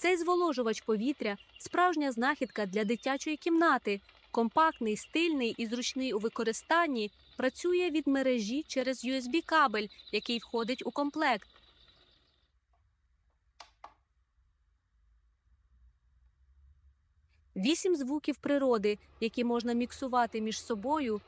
Цей зволожувач повітря справжня знахідка для дитячої кімнати. Компактний, стильний і зручний у використанні, працює від мережі через USB-кабель, який входить у комплект. Вісім звуків природи, які можна міксувати між собою.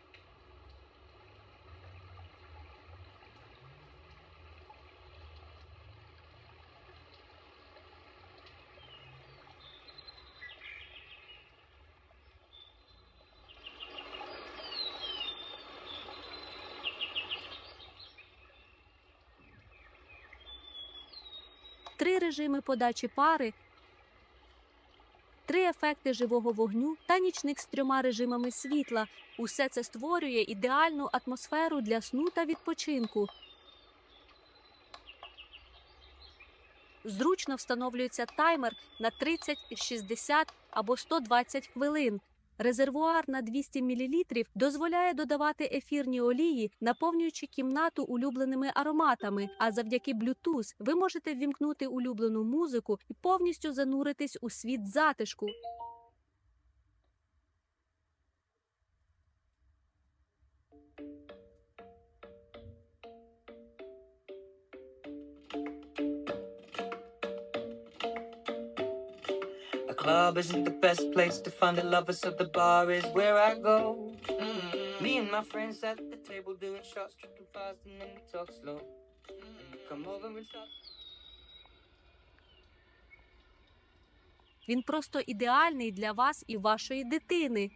Три режими подачі пари, три ефекти живого вогню та нічник з трьома режимами світла. Усе це створює ідеальну атмосферу для сну та відпочинку. Зручно встановлюється таймер на 30, 60 або 120 хвилин. Резервуар на 200 мл дозволяє додавати ефірні олії, наповнюючи кімнату улюбленими ароматами. А завдяки Bluetooth ви можете ввімкнути улюблену музику і повністю зануритись у світ затишку. A club isn't the best place to find the lovers, so the bar is where I go. Mm -hmm. Me and my friends at the table doing shots, tripping fast, and then we talk slow. Mm -hmm. Come over and stop. Він просто ідеальний для вас і вашої дитини.